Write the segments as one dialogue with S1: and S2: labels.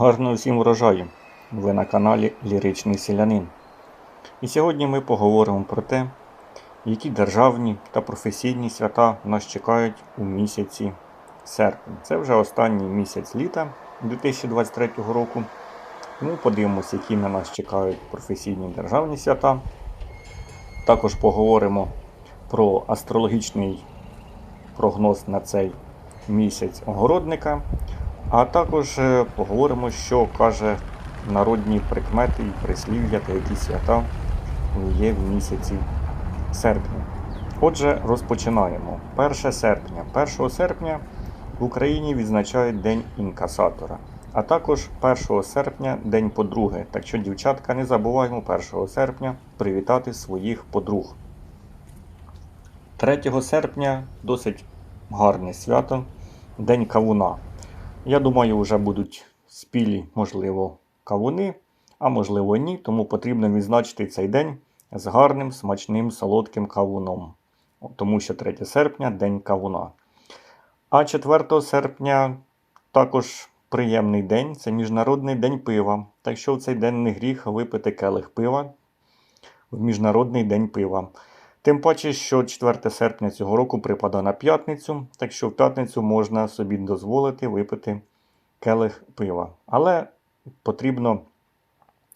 S1: Гарного всім врожаю! Ви на каналі Ліричний Селянин. І сьогодні ми поговоримо про те, які державні та професійні свята нас чекають у місяці серпень. Це вже останній місяць літа 2023 року. Тому подивимося, які на нас чекають професійні державні свята. Також поговоримо про астрологічний прогноз на цей місяць огородника. А також е, поговоримо, що каже народні прикмети і прислів'я та які свята є в місяці серпня. Отже, розпочинаємо. 1 серпня. 1 серпня в Україні відзначають День інкасатора, а також 1 серпня День подруги. Так що, дівчатка, не забуваємо 1 серпня привітати своїх подруг. 3 серпня досить гарне свято День кавуна. Я думаю, вже будуть спілі, можливо, кавуни, а можливо ні, тому потрібно відзначити цей день з гарним, смачним, солодким кавуном. Тому що 3 серпня день кавуна. А 4 серпня також приємний день це Міжнародний день пива. Так що в цей день не гріх випити келих пива в Міжнародний день пива. Тим паче, що 4 серпня цього року припада на п'ятницю, так що в п'ятницю можна собі дозволити випити келих пива. Але потрібно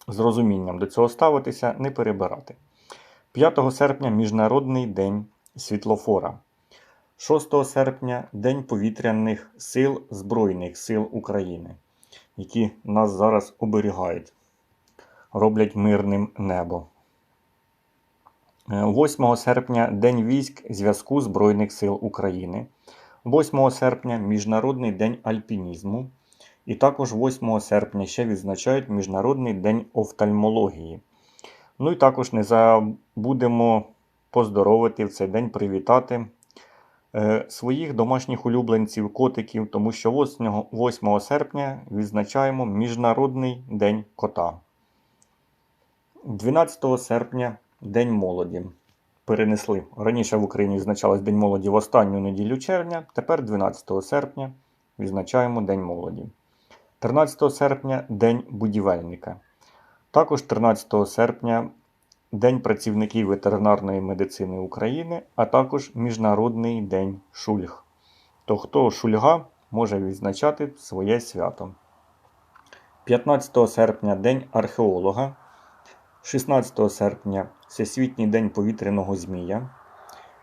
S1: з розумінням до цього ставитися, не перебирати. 5 серпня Міжнародний день світлофора. 6 серпня День повітряних сил Збройних сил України, які нас зараз оберігають, роблять мирним небо. 8 серпня День військ Зв'язку Збройних сил України. 8 серпня Міжнародний день альпінізму. І також 8 серпня ще відзначають Міжнародний день офтальмології. Ну і також не забудемо поздоровити в цей день привітати е, своїх домашніх улюбленців, котиків, тому що 8 серпня відзначаємо Міжнародний день кота. 12 серпня День молоді. Перенесли. Раніше в Україні відзначалось День молоді в останню неділю червня, тепер 12 серпня відзначаємо День молоді. 13 серпня День будівельника. Також 13 серпня День працівників ветеринарної медицини України, а також Міжнародний день шульг. То хто шульга може відзначати своє свято. 15 серпня День археолога. 16 серпня Всесвітній день повітряного змія.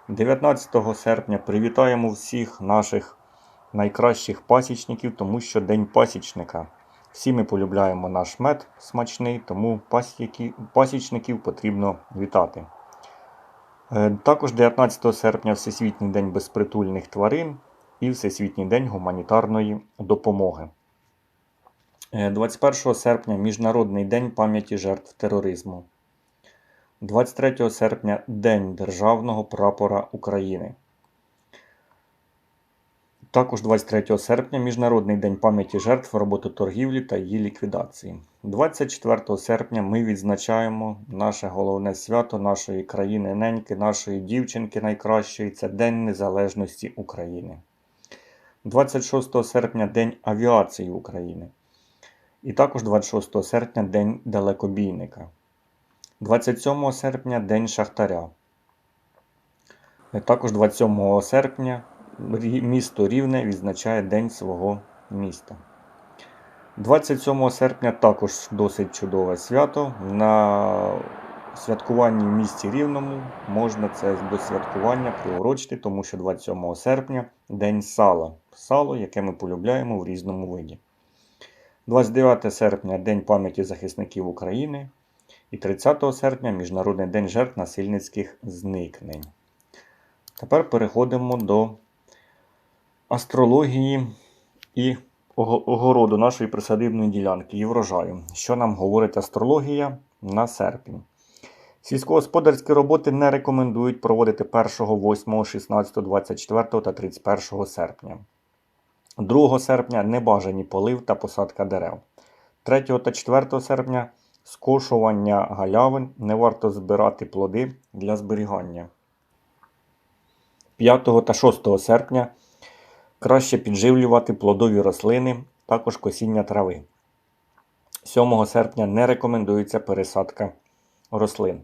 S1: 19 серпня привітаємо всіх наших найкращих пасічників, тому що День пасічника. Всі ми полюбляємо наш мед смачний, тому пасічників потрібно вітати. Е, Також 19 серпня Всесвітній день безпритульних тварин і Всесвітній день гуманітарної допомоги. 21 серпня Міжнародний день пам'яті жертв тероризму. 23 серпня День Державного прапора України. Також 23 серпня Міжнародний день пам'яті жертв робототоргівлі та її ліквідації. 24 серпня ми відзначаємо наше головне свято нашої країни неньки, нашої дівчинки найкращої це День Незалежності України. 26 серпня День авіації України. І також 26 серпня День далекобійника. 27 серпня День Шахтаря. Також 27 серпня місто Рівне відзначає День свого міста. 27 серпня також досить чудове свято. На святкуванні в місті Рівному можна це до святкування приурочити, тому що 27 серпня День сала. Сало, яке ми полюбляємо в різному виді. 29 серпня День пам'яті захисників України. І 30 серпня Міжнародний день жертв насильницьких зникнень. Тепер переходимо до астрології і огороду нашої присадибної ділянки і врожаю. Що нам говорить астрологія на серпень? Сільськогосподарські роботи не рекомендують проводити 1, 8, 16, 24 та 31 серпня. 2 серпня небажані полив та посадка дерев. 3 та 4 серпня скошування галявин не варто збирати плоди для зберігання. 5 та 6 серпня краще підживлювати плодові рослини, також косіння трави. 7 серпня не рекомендується пересадка рослин.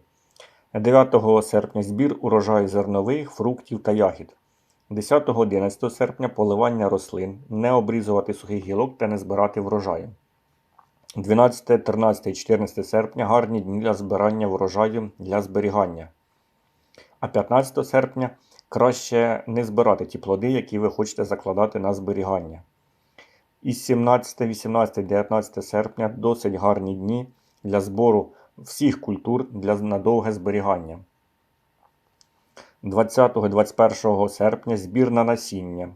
S1: 9 серпня збір урожаю зернових, фруктів та ягід. 10-11 серпня поливання рослин, не обрізувати сухих гілок та не збирати врожаю. 12, 13 і 14 серпня гарні дні для збирання врожаю для зберігання. А 15 серпня краще не збирати ті плоди, які ви хочете закладати на зберігання. І 17, 18, 19 серпня досить гарні дні для збору всіх культур для надовге зберігання. 20-21 серпня збір на насіння.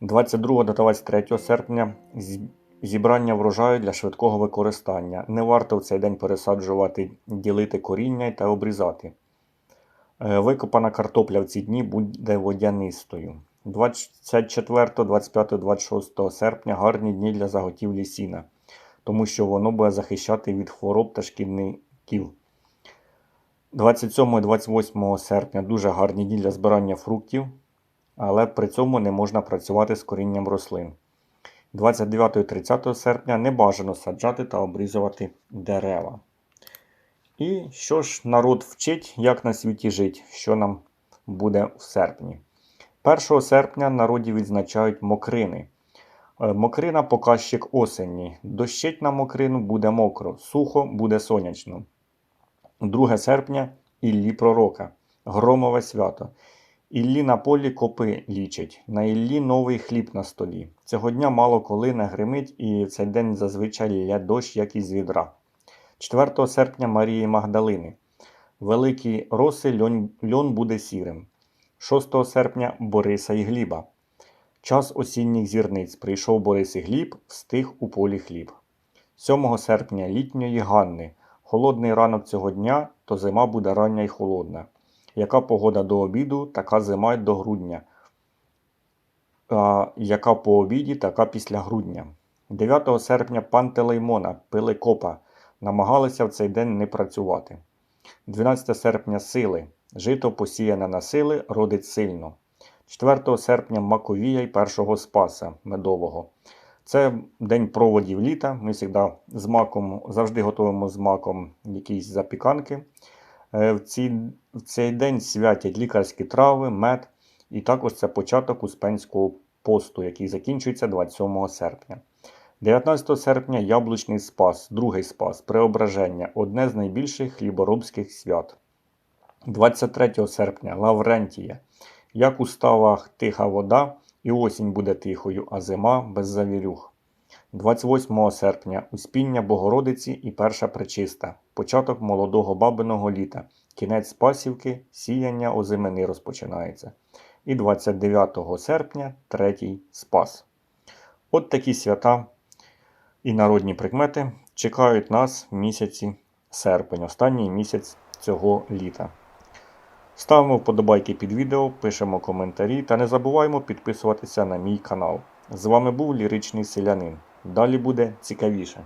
S1: 22 до 23 серпня з- зібрання врожаю для швидкого використання. Не варто в цей день пересаджувати, ділити коріння та обрізати. Е, Викопана картопля в ці дні буде водянистою. 24, 25, 26 серпня гарні дні для заготівлі сіна, тому що воно буде захищати від хвороб та шкідників. 27 28 серпня дуже гарні дні для збирання фруктів, але при цьому не можна працювати з корінням рослин. 29 і 30 серпня не бажано саджати та обрізувати дерева. І що ж народ вчить, як на світі жить, що нам буде в серпні. 1 серпня народі відзначають мокрини. Е, Мокрина показчик осені. Дощить на мокрину буде мокро, сухо буде сонячно. 2 серпня Іллі пророка, громове свято. Іллі на полі копи лічить, на Іллі новий хліб на столі. Цього дня мало коли не гримить, і цей день зазвичай лє дощ, як із відра. 4 серпня Марії Магдалини. Великі роси льон, льон буде сірим. 6 серпня Бориса і Гліба. Час осінніх зірниць. Прийшов Борис і Гліб, встиг у полі хліб. 7 серпня літньої Ганни. Холодний ранок цього дня, то зима буде рання й холодна. Яка погода до обіду, така зима до грудня. А, яка по обіді, така після грудня. 9 серпня Пантелеймона, Пиликопа, намагалися в цей день не працювати. 12 серпня сили. Жито посіяне на сили, родить сильно. 4 серпня Маковія й першого Спаса Медового. Це день проводів літа. Ми завжди з маком, завжди готуємо з маком якісь запіканки. Е, В, ці, в цей день святять лікарські трави, мед, і також це початок Успенського посту, який закінчується 27 серпня. 19 серпня Яблучний Спас, другий Спас, Преображення, одне з найбільших хліборобських свят. 23 серпня Лаврентія. Як у ставах тиха вода, і осінь буде тихою, а зима без завірюх. 28 серпня Успіння Богородиці і перша причиста, початок молодого бабиного літа, кінець пасівки, сіяння озимини розпочинається. І 29 серпня третій спас. От такі свята і народні прикмети чекають нас в місяці серпень, останній місяць цього літа. Ставимо вподобайки під відео, пишемо коментарі та не забуваємо підписуватися на мій канал. З вами був Ліричний Селянин. Далі буде цікавіше.